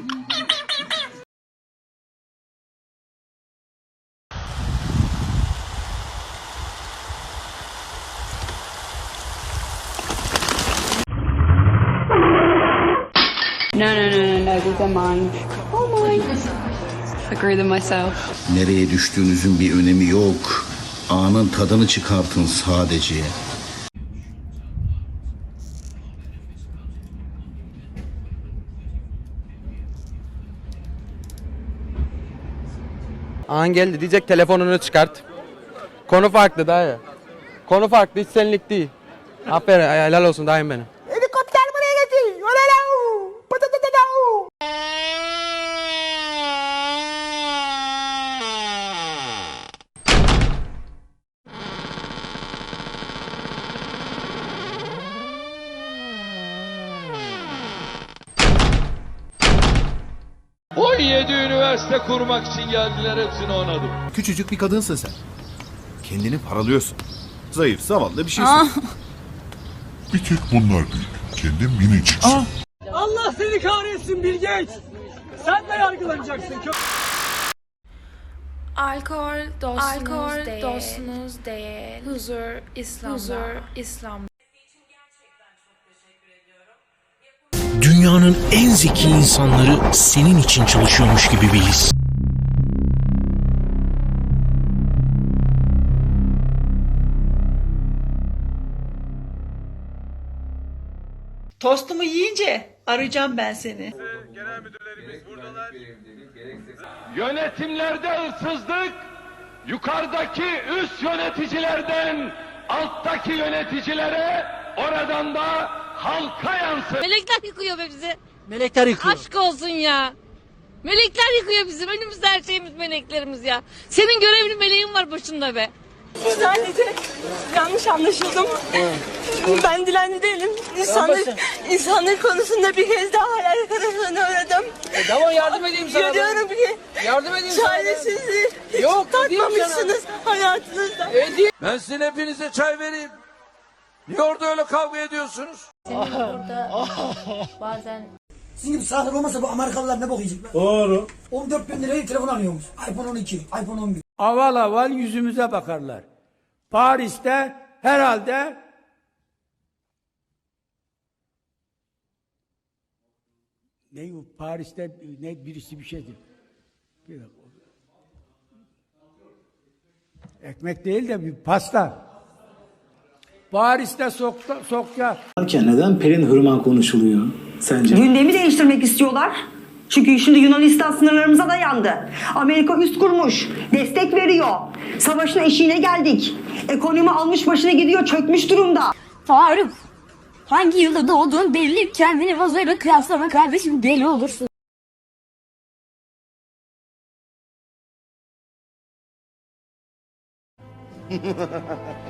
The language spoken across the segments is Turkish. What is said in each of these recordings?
No, no, no, no, no, these are mine. Oh, mine. I grew them myself. Nereye düştüğünüzün bir önemi yok. Anın tadını çıkartın sadece. An geldi diyecek telefonunu çıkart. Konu farklı dayı. Konu farklı hiç senlik değil. Aferin helal olsun dayım benim. Üniversite kurmak için geldiler hepsini onadım. Küçücük bir kadınsın sen. Kendini paralıyorsun. Zayıf, zavallı bir şeysin. Bir tek bunlar büyük. Kendim miniciksin. Allah seni kahretsin Bill Gates. Sen de yargılanacaksın. Alkol dostunuz Alkol değil. dostunuz değil. Huzur İslam'da. Huzur İslam. Dünyanın en zeki insanları senin için çalışıyormuş gibi bir his. Tostumu yiyince arayacağım ben seni. Yönetimlerde hırsızlık, yukarıdaki üst yöneticilerden alttaki yöneticilere, oradan da halka yansır. Melekler yıkıyor be bizi. Melekler yıkıyor. Aşk olsun ya. Melekler yıkıyor bizim. Önümüzde her şeyimiz meleklerimiz ya. Senin görevli meleğin var başında be. Sadece yanlış anlaşıldım. Ben dilenci değilim. İnsanlık, insanlık konusunda bir kez daha hayal kırıklığına uğradım. Tamam yardım edeyim Görüyorum ki Yardım edeyim çaresizliği Yok, tatmamışsınız hayatınızda. Ben sizin hepinize çay vereyim. Niye orada öyle kavga ediyorsunuz? Bazen Sizin gibi sağlık olmasa bu Amerikalılar ne bok yiyecekler? Doğru. 14 bin liraya telefon alıyormuş. iPhone 12, iPhone 11. aval aval yüzümüze bakarlar. Paris'te herhalde ne bu Paris'te ne birisi bir şeydi. Bir dakika. Ekmek değil de bir pasta. Paris'te sokta, sokya Neden Pelin Hırman konuşuluyor sence? Gündemi değiştirmek istiyorlar. Çünkü şimdi Yunanistan sınırlarımıza dayandı. Amerika üst kurmuş, destek veriyor. Savaşın eşiğine geldik. Ekonomi almış başına gidiyor, çökmüş durumda. Faruk. Hangi yılda doğduğun belli. Kendini vazoyla kıyaslama kardeşim deli olursun.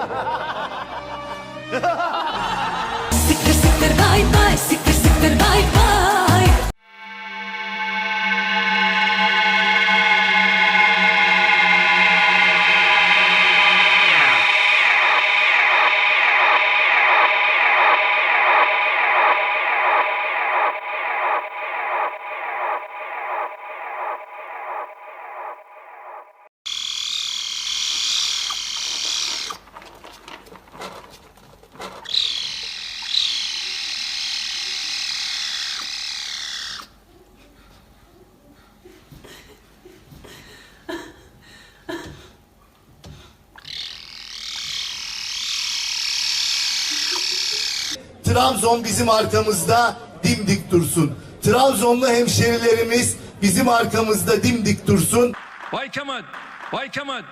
Trabzon bizim arkamızda dimdik dursun. Trabzonlu hemşerilerimiz bizim arkamızda dimdik dursun. Bay Kemal, Bay Kemal,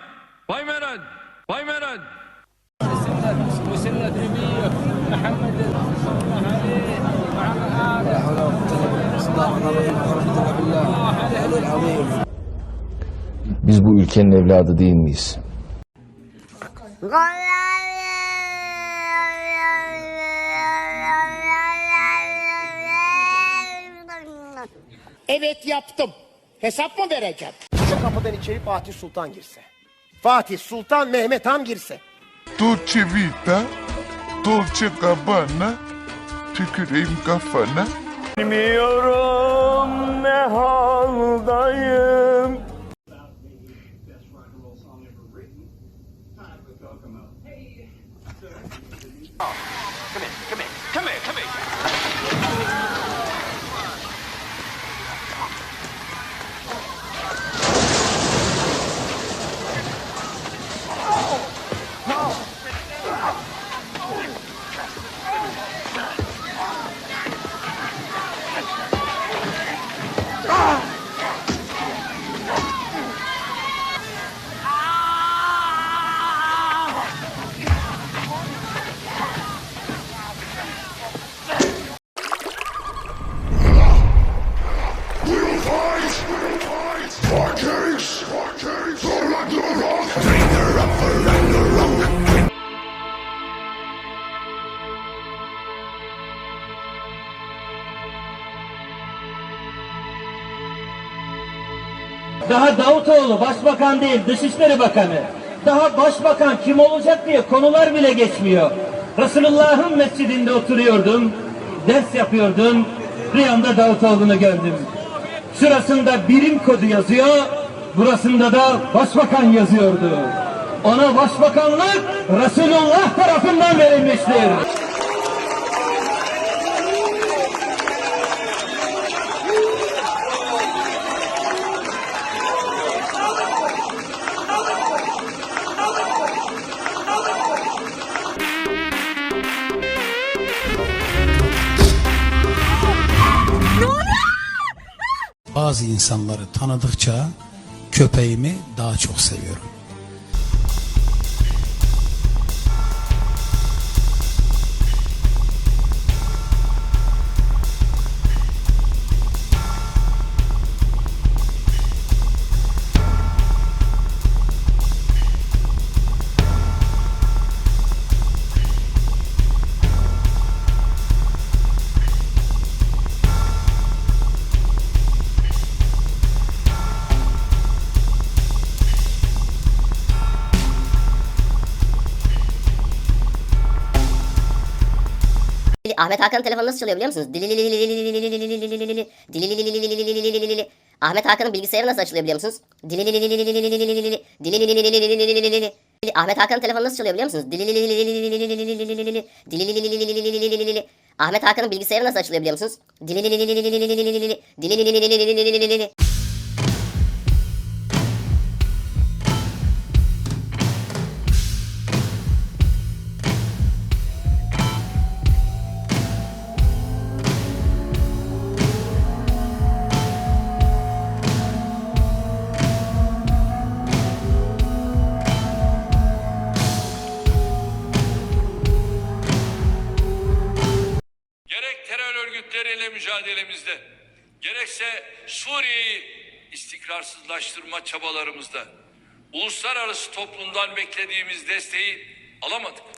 Bay Meral, Bay Meral. Biz bu ülkenin evladı değil miyiz? Evet yaptım. Hesap mı vereceğim? Şu kapıdan içeri Fatih Sultan girse. Fatih Sultan Mehmet Han girse. Dolce Vita, Dolce Gabbana, tüküreyim kafana. Bilmiyorum ne haldayım. Daha Davutoğlu başbakan değil Dışişleri Bakanı. Daha başbakan kim olacak diye konular bile geçmiyor. Resulullah'ın mescidinde oturuyordum. Ders yapıyordum. Bir anda Davutoğlu'nu gördüm. Şurasında birim kodu yazıyor. Burasında da başbakan yazıyordu. Ona başbakanlık Resulullah tarafından verilmiştir. bazı insanları tanıdıkça köpeğimi daha çok seviyorum. Ahmet Hakan'ın telefonu nasıl çalıyor biliyor musunuz? Ahmet Hakan'ın bilgisayarı nasıl açılıyor biliyor musunuz? Ahmet Hakan'ın telefonu nasıl çalıyor biliyor musunuz? Ahmet Hakan'ın bilgisayarı nasıl açılıyor biliyor musunuz? Örgütleriyle mücadelemizde, gerekse Suriye'yi istikrarsızlaştırma çabalarımızda uluslararası toplumdan beklediğimiz desteği alamadık.